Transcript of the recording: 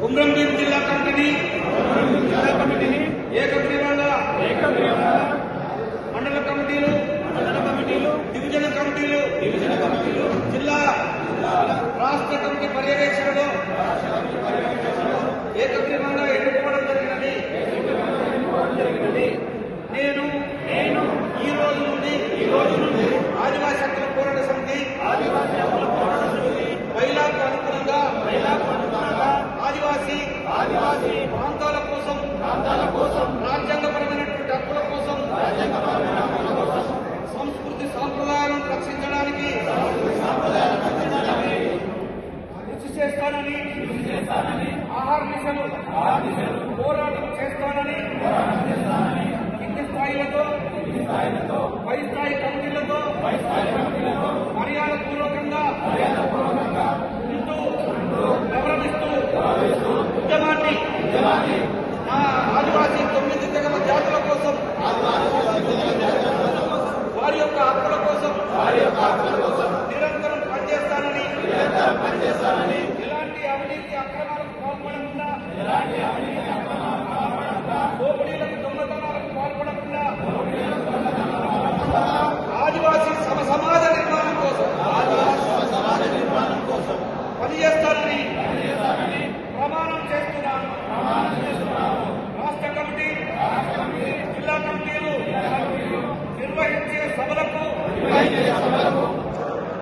కుమ్రంభీం జిల్లా కమిటీని. జిల్లా కమిటీని ఏకగ్రీవంగా ఏకగ్రీవంగా మండల కమిటీలు. మండల కమిటీలు. డివిజన్ కమిటీలు డివిజన్ కమిటీలు జిల్లా రాష్ట్ర కమిటీ పర్యవేక్షణలో. ఏకగ్రీవంగా ఎన్నుకోవడం జరిగినది. నేను నేను ఈ రోజు నుండి ఈ రోజు నుండి ఆదివాసీ ప్రాంతాల కోసం ప్రాంతాల కోసం రాజ్యాంగపరమైనటువంటి హక్కుల కోసం రాజ్యాంగపరమైన హక్కుల కోసం సంస్కృతి సాంప్రదాయాలను రక్షించడానికి కృషి చేస్తానని చేస్తానని ఆహార దిశలు యొక్క హక్కుల కోసం వారి యొక్క హక్కుల కోసం నిరంతరం పనిచేస్తానని నిరంతరం పనిచేస్తానని ఎలాంటి అవినీతి అక్రమాలకు పాల్పడకుండా ఎలాంటి అవినీతి ఆదివాసీ సమ నిర్మాణం కోసం ఆదివాసీ సమాజ నిర్మాణం కోసం పనిచేస్తానని ప్రమాణం చేస్తున్నాను.